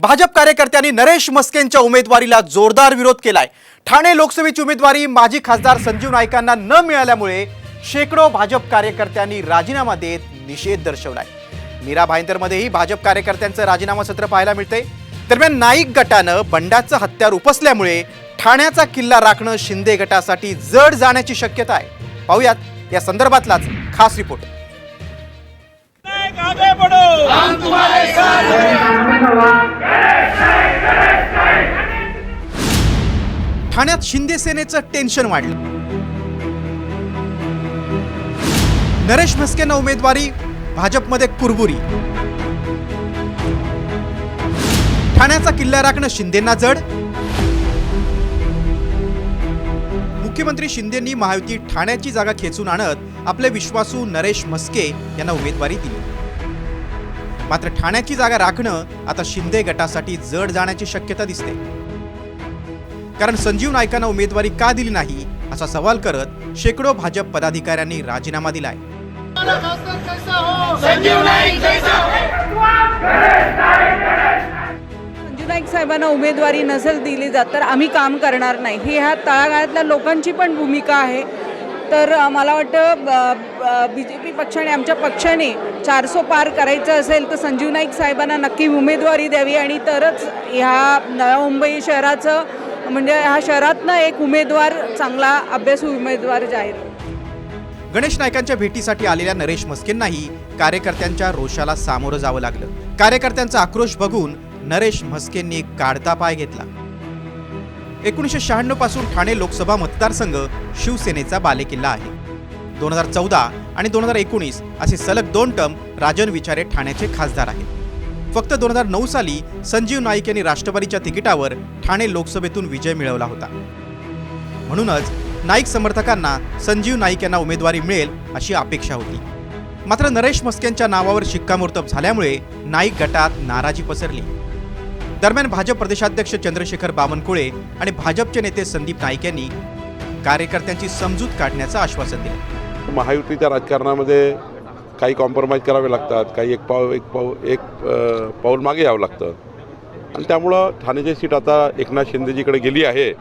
भाजप कार्यकर्त्यांनी नरेश मस्केंच्या उमेदवारीला जोरदार विरोध केलाय. ठाणे लोकसभेची उमेदवारी माजी खासदार संजीव नाईकांना न मिळाल्यामुळे शेकडो भाजप कार्यकर्त्यांनी राजीनामा देत निषेध दर्शवलाय. मीरा भाईंदरमध्येही भाजप कार्यकर्त्यांचं राजीनामा सत्र पाहायला मिळते दरम्यान नाईक गटानं बंडाचं हत्यार उपसल्यामुळे ठाण्याचा किल्ला राखणं शिंदे गटासाठी जड जाण्याची शक्यता आहे. पाहूयात या संदर्भातलाच खास रिपोर्ट. ठाण्यात शिंदे सेनेचं टेन्शन वाढलं. नरेश म्हस्केंना उमेदवारी भाजपमध्ये कुरबुरी. ठाण्याचा किल्ला राखणं शिंदेंना जड. मुख्यमंत्री शिंदेंनी महायुती ठाण्याची जागा खेचून आणत आपले विश्वासू नरेश म्हस्के यांना उमेदवारी दिली. मात्र ठाण्याची जागा राखणं आता शिंदे गटासाठी जड जाण्याची शक्यता दिसते. कारण संजीव नाईकांना उमेदवारी का दिली नाही असा सवाल करत शेकडो भाजप पदाधिकाऱ्यांनी राजीनामा दिलाय. संजू नाईक साहेबांना उमेदवारी नसेल दिली जात तर आम्ही काम करणार नाही. ही ह्या तळागाळातल्या लोकांची पण भूमिका आहे. तर मला वाटतं बी जे पी पक्षाने आमच्या पक्षाने चारसो पार करायचं असेल तर संजीव नाईक साहेबांना नक्की उमेदवारी द्यावी. आणि तरच ह्या नव्या मुंबई शहराचं म्हणजे ह्या शहरातनं एक उमेदवार चांगला अभ्यासू उमेदवार जाहीर. गणेश नायकांच्या भेटीसाठी आलेल्या नरेश मस्केंनाही कार्यकर्त्यांच्या रोषाला सामोरं जावं लागलं. कार्यकर्त्यांचा आक्रोश बघून नरेश म्हस्केंनी काढता पाय घेतला. एकोणीसशे शहाण्णवपासून ठाणे लोकसभा मतदारसंघ शिवसेनेचा बालेकिल्ला आहे. दोन हजार चौदा आणि दोन हजार एकोणीस असे सलग दोन टर्म राजन विचारे ठाण्याचे खासदार आहेत. फक्त दोन हजार नऊ साली संजीव नाईक यांनी राष्ट्रवादीच्या तिकिटावर ठाणे लोकसभेतून विजय मिळवला होता. म्हणूनच नाईक समर्थकांना संजीव नाईक यांना उमेदवारी मिळेल अशी अपेक्षा होती. मात्र नरेश मस्केंच्या नावावर शिक्कामोर्तब झाल्यामुळे नाईक गटात नाराजी पसरली. दरम्यान भाजप प्रदेशाध्यक्ष चंद्रशेखर बावनकुळे आणि भाजपचे नेते संदीप नाईक यांनी कार्यकर्त्यांची समजूत काढण्याचं आश्वासन दिलं. महायुतीच्या राजकारणामध्ये काही कॉम्प्रोमाइज करावे लागतात काही एक पाव एक पाव एक पाऊल मागे यावं लागतं. आणि त्यामुळं ठाण्याची सीट आता एकनाथ शिंदेजीकडे गेली आहे.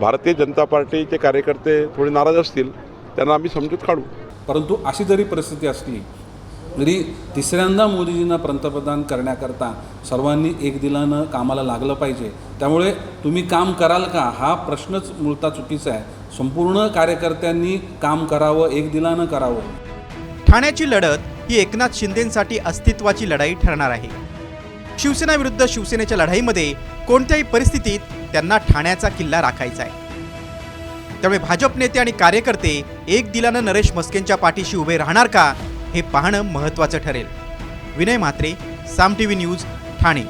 भारतीय जनता पार्टीचे कार्यकर्ते थोडे नाराज असतील त्यांना आम्ही समजूत काढू. परंतु अशी जरी परिस्थिती असली तरी तिसऱ्यांदा मोदीजींना पंतप्रधान करण्याकरता सर्वांनी एक दिलानं कामाला लागलं पाहिजे. त्यामुळे तुम्ही काम कराल का? हा प्रश्नच मूळता चुकीचा आहे. संपूर्ण कार्यकर्त्यांनी काम करावं एक दिलानं करावं. ठाण्याची लढत ही एकनाथ शिंदेसाठी अस्तित्वाची लढाई ठरणार आहे. शिवसेना विरुद्ध शिवसेनेच्या लढाईमध्ये कोणत्याही परिस्थितीत त्यांना ठाण्याचा किल्ला राखायचा आहे. त्यामुळे भाजप नेते आणि कार्यकर्ते एक दिलानं नरेश मस्केंच्या पाठीशी उभे राहणार का? हे पाहणं महत्त्वाचं ठरेल. Vinay Mhatre Saam T V news Thane.